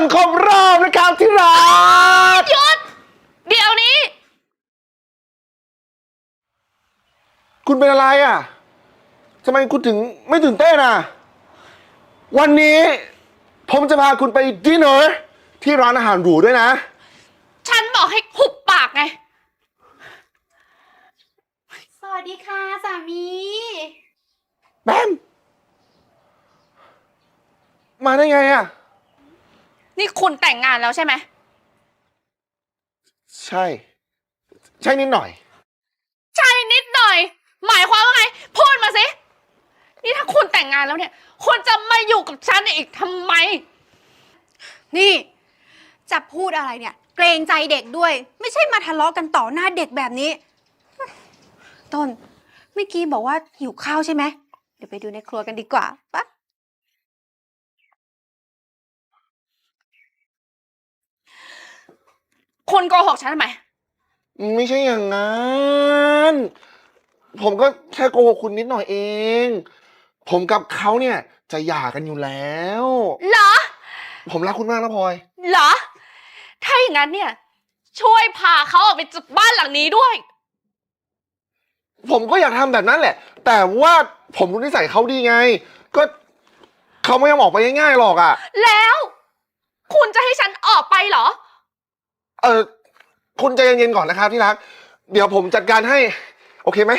วันครบรอบนะครับที่รักหยุด เดี๋ยวนี้ คุณเป็นอะไรอะทำไมคุณถึงไม่ตื่นเต้นอะ วันนี้ผมจะพาคุณไปดินเนอร์ที่ร้านอาหารหรูด้วยนะ ฉันบอกให้หุบปากไง สวัสดีค่ะสามี แบม มาได้ไงอะ นี่คุณแต่งงานแล้วใช่ไหม ใช่ ใช่นิดหน่อย ใช่นิดหน่อย หมายความว่าไง พูดมาสิ นี่ถ้าคุณแต่งงานแล้วเนี่ย คุณจะมาอยู่กับฉันอีกทำไม นี่ จะพูดอะไรเนี่ย เกรงใจเด็กด้วย ไม่ใช่มาทะเลาะกันต่อหน้าเด็กแบบนี้ ต้น เมื่อกี้บอกว่าหิวข้าวใช่ไหม เดี๋ยวไปดูในครัวกันดีกว่าปะ คุณโกหกฉันทำไม ไม่ใช่อย่างนั้น ผมก็แค่โกหกคุณนิดหน่อยเอง ผมกับเขาเนี่ยจะหย่ากันอยู่แล้ว เหรอ ผมรักคุณมากนะพลอย เหรอ ถ้าอย่างนั้นเนี่ย ช่วยพาเขาออกไปจากบ้านหลังนี้ด้วย ผมก็อยากทำแบบนั้นแหละ แต่ว่าผมรู้นิสัยเขาดีไง ก็เขาไม่ยอมออกไปง่ายๆหรอกอะ่ะ แล้ว คุณจะให้ฉันออกไปเหรอ เออคุณใจเย็นๆก่อนนะครับที่รัก เดี๋ยวผมจัดการให้ โอเคไหม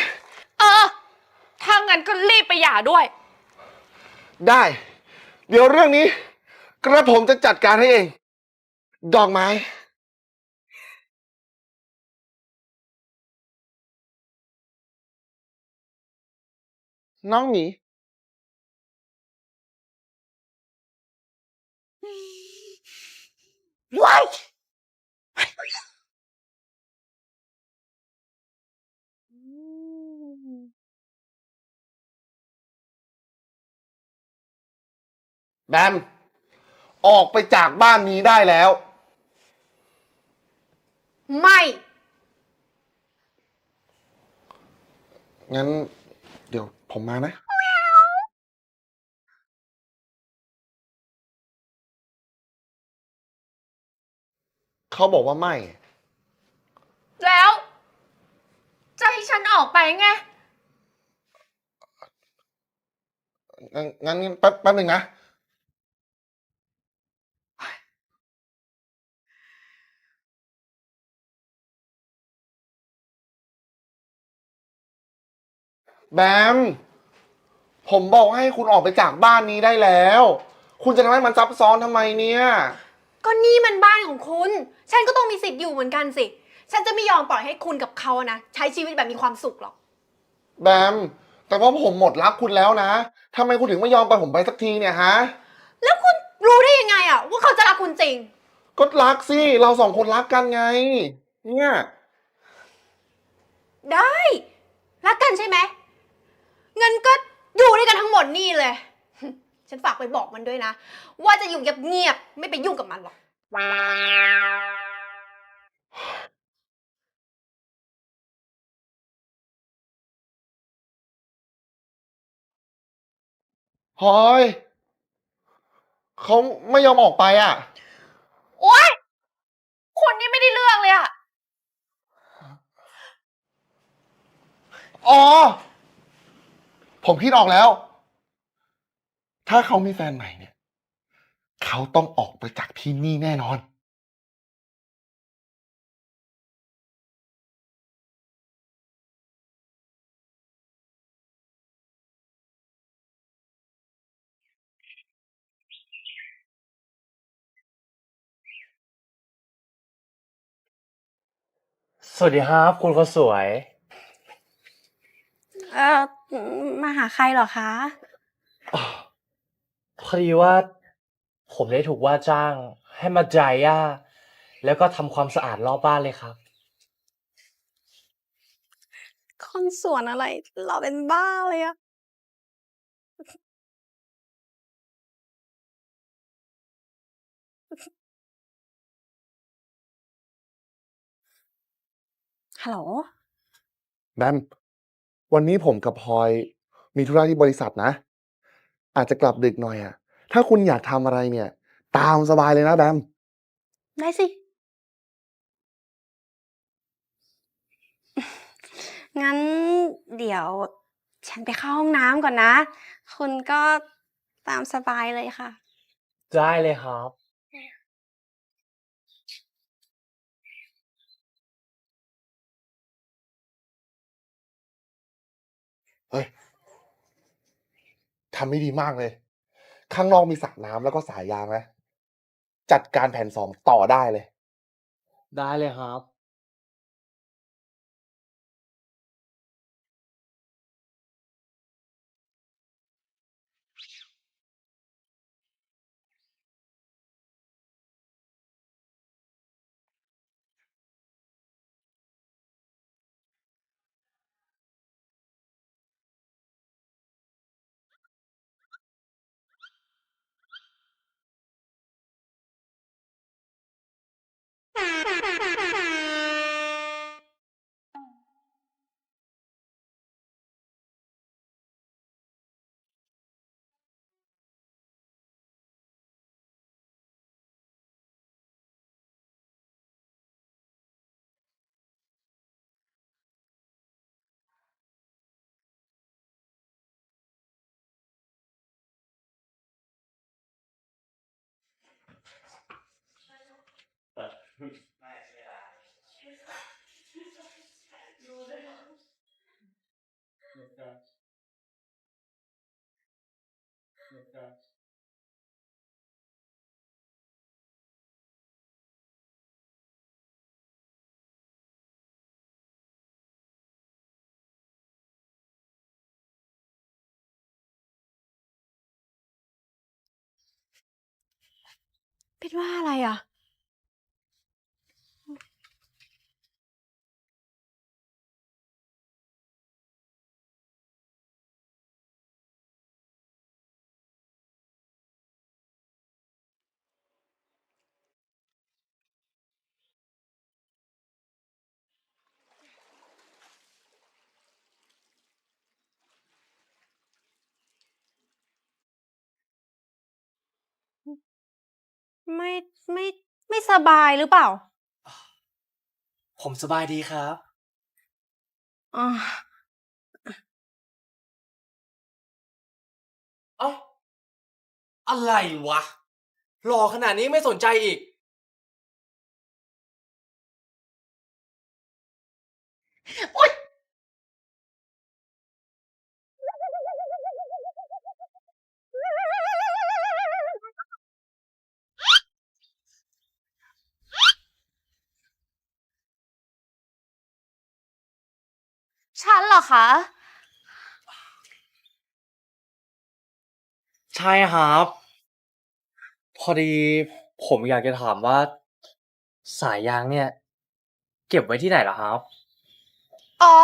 เออ ถ้างั้นก็รีบไปหย่าด้วย ได้ เดี๋ยวเรื่องนี้ กระผมจะจัดการให้เอง ดอกไม้ น้องหมี ว้าย แบมออกไปจากบ้านนี้ได้แล้ว ไม่ งั้น เดี๋ยวผมมานะ เขาบอกว่าไม่ แล้ว จะให้ฉันออกไปไง งั้นงั้นแป๊บแป๊บหนึ่งนะ แบม ผมบอกให้คุณออกไปจากบ้านนี้ได้แล้ว คุณจะทำให้มันซับซ้อนทำไมเนี่ย ก็นี่มันบ้านของคุณ ฉันก็ต้องมีสิทธิ์อยู่เหมือนกันสิ ฉันจะไม่ยอมปล่อยให้คุณกับเขานะ ใช้ชีวิตแบบมีความสุขหรอก แบม แต่ว่าผมหมดรักคุณแล้วนะทำไมคุณถึงไม่ยอมไปล่อยผมไปสักทีเนี่ยฮะ แล้วคุณรู้ได้ยังไงอะว่าเขาจะรักคุณจริง ก็รักสิ เราสองคนรักกันไง เนี่ย ได้ รักกันใช่ไหมเงินก็อยู่ด้วยกันทั้งหมดนี่เลย ฉันฝากไปบอกมันด้วยนะ ว่าจะอยู่เงียบๆไม่ไปยุ่งกับมันหรอก พลอยเขาไม่ยอมออกไปอะ โอ๊ยคุณนี่ไม่ได้เรื่องเลยอะอ๋อ ผมคิดออกแล้ว ถ้าเขามีแฟนใหม่เนี่ย เขาต้องออกไปจากที่นี่แน่นอน สวัสดีครับ คุณคนสวย เออมาหาใครเหรอคะ พอดีว่าผมได้ถูกว่าจ้างให้มาจ่ายหญ้าแล้วก็ทำความสะอาดรอบบ้านเลยครับคนสวนอะไร เราเป็นบ้าเลยอะฮัลโหล แบมวันนี้ผมกับพลอยมีธุระที่บริษัทนะ อาจจะกลับดึกหน่อยอะถ้าคุณอยากทำอะไรเนี่ย ตามสบายเลยนะแบม ได้สิ งั้นเดี๋ยว ฉันไปเข้าห้องน้ำก่อนนะ คุณก็ตามสบายเลยค่ะ ได้เลยครับ ทำไม่ดีมากเลย ข้างนอกมีสระน้ำแล้วก็สายยางนะ จัดการแผ่นสองต่อได้เลย ได้เลยครับ เป็นว่าอะไรอะ ไม่ไม่ไม่สบายหรือเปล่าผมสบายดีครับอ่าเอ้าอะไรวะหล่อขนาดนี้ไม่สนใจอีก ฉันเหรอคะ ใช่ครับ พอดีผมอยากจะถามว่า สายยางเนี่ย เก็บไว้ที่ไหนเหรอครับ อ๋อ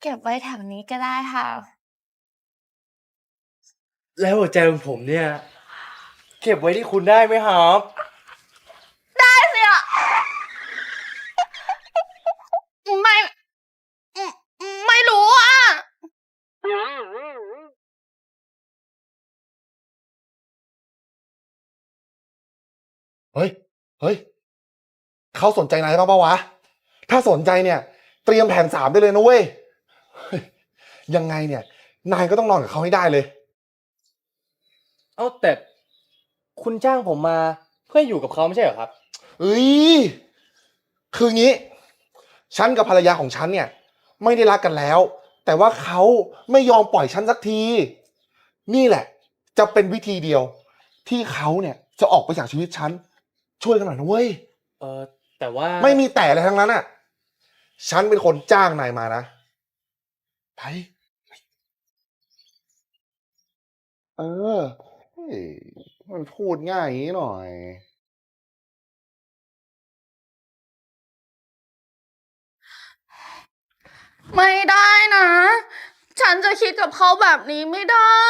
เก็บไว้แถวนี้ก็ได้ค่ะ แล้วหัวใจของผมเนี่ย เก็บไว้ที่คุณได้ไหมครับ ได้สิอะ ไม่อืมไม่รู้อะ เฮ้ย เฮ้ยเขาสนใจนายบ้างปะวะ ถ้าสนใจเนี่ย เตรียมแผนสามได้เลยนะเว้ยเฮ้ยยังไงเนี่ย นายก็ต้องนอนกับเขาให้ได้เลย เอ้าแต่คุณจ้างผมมาเพื่ออยู่กับเขาไม่ใช่เหรอครับเอ้ยคืองี้ ฉันกับภรรยาของฉันเนี่ย ไม่ได้รักกันแล้ว แต่ว่าเขาไม่ยอมปล่อยฉันสักที นี่แหละ จะเป็นวิธีเดียว ที่เขาเนี่ยจะออกไปจากชีวิตฉัน ช่วยกันหน่อยนะเว้ย เออแต่ว่าไม่มีแต่อะไรทั้งนั้นอะ ฉันเป็นคนจ้างนายมานะไปเออเฮ้ยมันพูดง่ายอย่างนี้หน่อย ไม่ได้นะ ฉันจะคิดกับเขาแบบนี้ไม่ได้